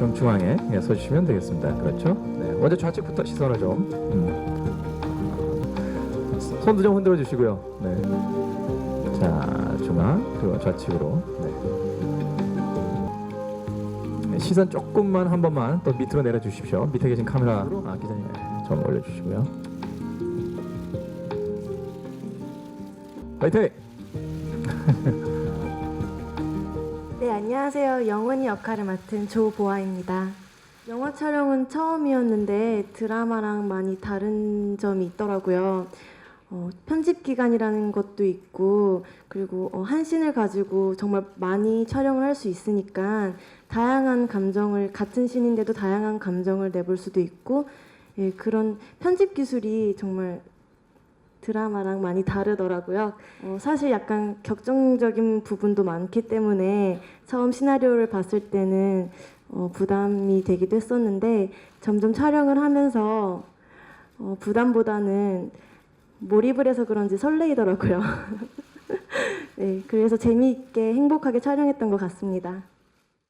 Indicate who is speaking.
Speaker 1: 정중앙에 예, 서주시면 되겠습니다. 그렇죠? 네, 먼저 좌측부터 시선을 좀 음. 손도 좀 흔들어 주시고요. 네. 자 중앙 그리고 좌측으로. 네. 네, 시선 조금만 한 번만 또 밑으로 내려 주십시오. 밑에 계신 카메라 아, 기자님 좀 올려 주시고요. 화이팅!
Speaker 2: 네, 안녕하세요. 영원히 역할을 맡은 조보아입니다. 영화 촬영은 처음이었는데 드라마랑 많이 다른 점이 있더라고요. 어, 편집 기간이라는 것도 있고 그리고 어, 한 씬을 가지고 정말 많이 촬영을 할 수 있으니까 다양한 감정을 같은 씬인데도 다양한 감정을 내볼 수도 있고 예, 그런 편집 기술이 정말 드라마랑 많이 다르더라고요. 어, 사실 약간 격정적인 부분도 많기 때문에 처음 시나리오를 봤을 때는 어, 부담이 되기도 했었는데 점점 촬영을 하면서 어, 부담보다는 몰입을 해서 그런지 설레이더라고요. 네, 그래서 재미있게 행복하게 촬영했던 것 같습니다.